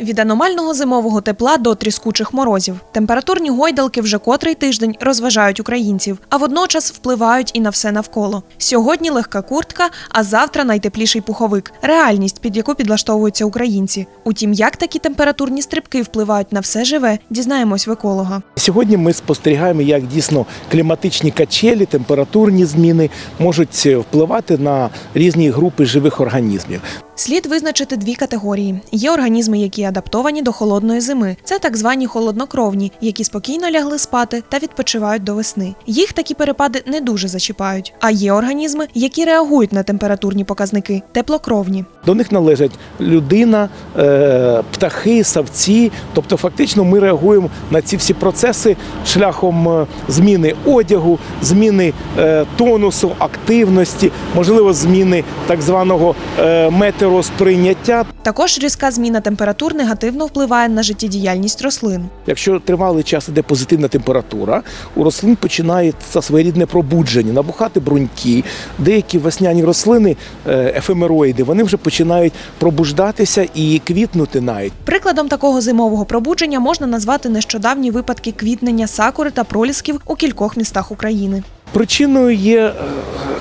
Від аномального зимового тепла до тріскучих морозів. Температурні гойдалки вже котрий тиждень розважають українців, а водночас впливають і на все навколо. Сьогодні легка куртка, а завтра найтепліший пуховик реальність, під яку підлаштовуються українці. Утім, як такі температурні стрибки впливають на все живе, дізнаємось в еколога. Сьогодні ми спостерігаємо, як дійсно кліматичні качелі, температурні зміни можуть впливати на різні групи живих організмів. Слід визначити дві категорії: є організми, які адаптовані до холодної зими. Це так звані холоднокровні, які спокійно лягли спати та відпочивають до весни. Їх такі перепади не дуже зачіпають. А є організми, які реагують на температурні показники теплокровні. До них належать людина, е, птахи, савці. Тобто, фактично, ми реагуємо на ці всі процеси шляхом е, зміни одягу, зміни е, тонусу, активності, можливо, зміни так званого е, метеоросприйняття. Також різка зміна температур негативно впливає на життєдіяльність рослин. Якщо тривалий час іде позитивна температура, у рослин починається своєрідне пробудження, набухати бруньки. Деякі весняні рослини, е, ефемероїди, вони вже починають пробуждатися і квітнути навіть. Прикладом такого зимового пробудження можна назвати нещодавні випадки квітнення сакури та пролісків у кількох містах України. Причиною є е,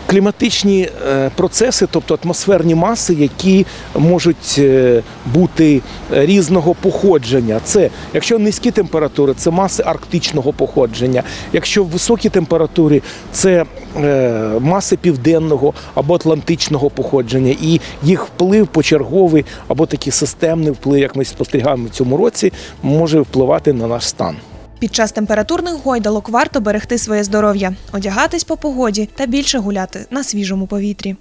кліматичні е, процеси, тобто атмосферні маси, які можуть е, бути різного походження. Це якщо низькі температури, це маси арктичного походження. Якщо високі температури, це е, маси південного або атлантичного походження, і їх вплив почерговий або такий системний вплив, як ми спостерігаємо в цьому році, може впливати на наш стан. Під час температурних гойдалок варто берегти своє здоров'я, одягатись по погоді та більше гуляти на свіжому повітрі.